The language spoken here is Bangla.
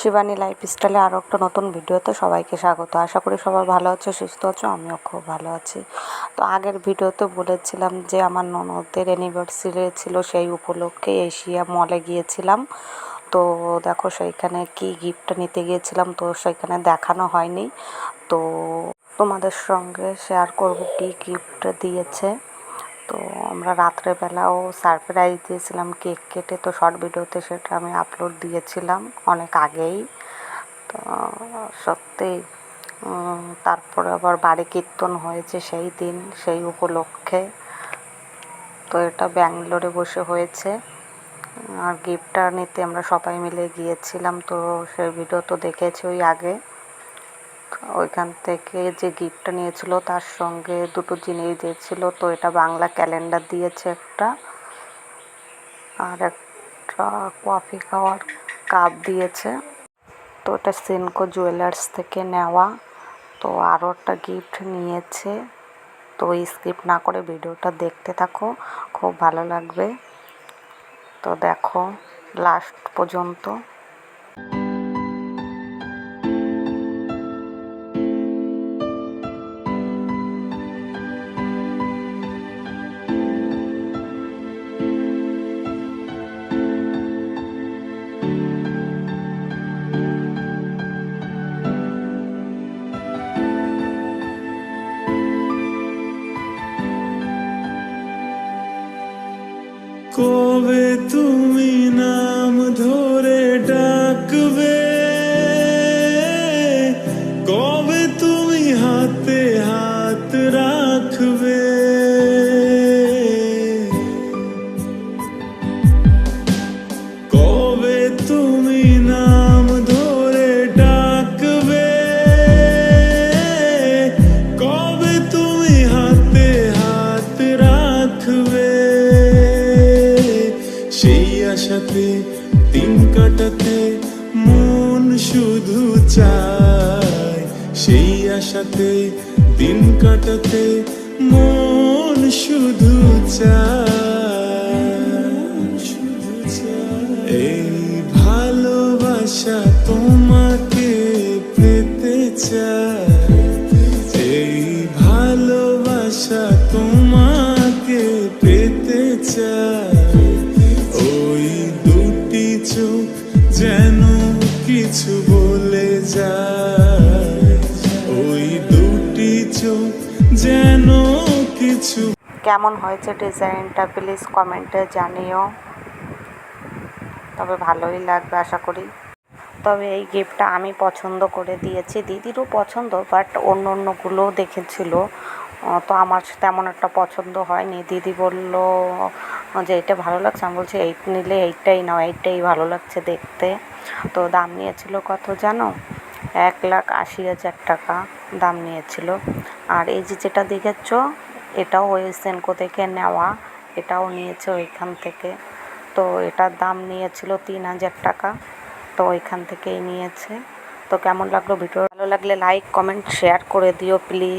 শিবানী লাইফস্টাইলে আরও একটা নতুন ভিডিওতে সবাইকে স্বাগত। আশা করি সবাই ভালো আছো, সুস্থ আছো, আমিও খুব ভালো আছি। তো আগের ভিডিওতে বলেছিলাম যে আমার ননদের অ্যানিভার্সারি ছিল, সেই উপলক্ষে এশিয়া মলে গিয়েছিলাম। তো দেখো সেইখানে কি গিফট নিতে গিয়েছিলাম, তো সেইখানে দেখানো হয়নি। তো তোমাদের সঙ্গে শেয়ার করব কি গিফট দিয়েছে। তো আমরা রাত্রেবেলাও সারপ্রাইজ দিয়েছিলাম কেক কেটে। তো শর্ট ভিডিওতে সেটা আমি আপলোড দিয়েছিলাম অনেক আগেই। তো সত্যি তারপরে আবার বাড়ি কীর্তন হয়েছে সেই দিন, সেই উপলক্ষে। তো এটা ব্যাঙ্গালোরে বসে হয়েছে। আর গিফটটা নিতে আমরা সবাই মিলে গিয়েছিলাম, তো সেই ভিডিও তো দেখেছি ওই আগে। ওইখান থেকে যে গিফটটা নিয়েছিল তার সঙ্গে দুটো জিনিস দিয়েছিল। তো এটা বাংলা ক্যালেন্ডার দিয়েছে একটা। আর একটা কফি খাওয়ার কাপ দিয়েছে। তো এটা সিনকো জুয়েলার্স থেকে নেওয়া। তো আরও একটা গিফট নিয়েছে। তো স্কিপ না করে ভিডিওটা দেখতে থাকো, খুব ভালো লাগবে। তো দেখো লাস্ট পর্যন্ত। কবে তুমি নাম আশাতে দিন কাটাতে মন শুধু চায়। সেই আশাতে দিন কাটাতে মন শুধু চায়। এই ভালোবাসা তোমাকে কিছু বলে ওই দুটি যেন কিছু কেমন হয়েছে ডিজাইনটা? প্লিজ কমেন্টে জানিও। তবে ভালোই লাগবে, আশা করি। তবে এই গিফটটা আমি পছন্দ করে দিয়েছি। দিদিরও পছন্দ বাট অন্য অন্যগুলোও দেখেছিল। তো আমার তেমন একটা পছন্দ হয়নি। দিদি বলল, যে এটা ভালো লাগছে। আমি বলছি এইট নিলে এইটাই নাও, এইটাই ভালো লাগছে দেখতে। তো দাম নিয়েছিল কত জানো? এক লাখ আশি হাজার টাকা দাম নিয়েছিল। আর এই যে যেটা দেখেছ, এটাও ওই সেনকো থেকে নেওয়া, এটাও নিয়েছে ওইখান থেকে। তো এটার দাম নিয়েছিল তিন হাজার টাকা, তো ওইখান থেকেই নিয়েছে। তো কেমন লাগল ভিডিও ভালো লাগলে লাইক কমেন্ট শেয়ার করে দিও প্লিজ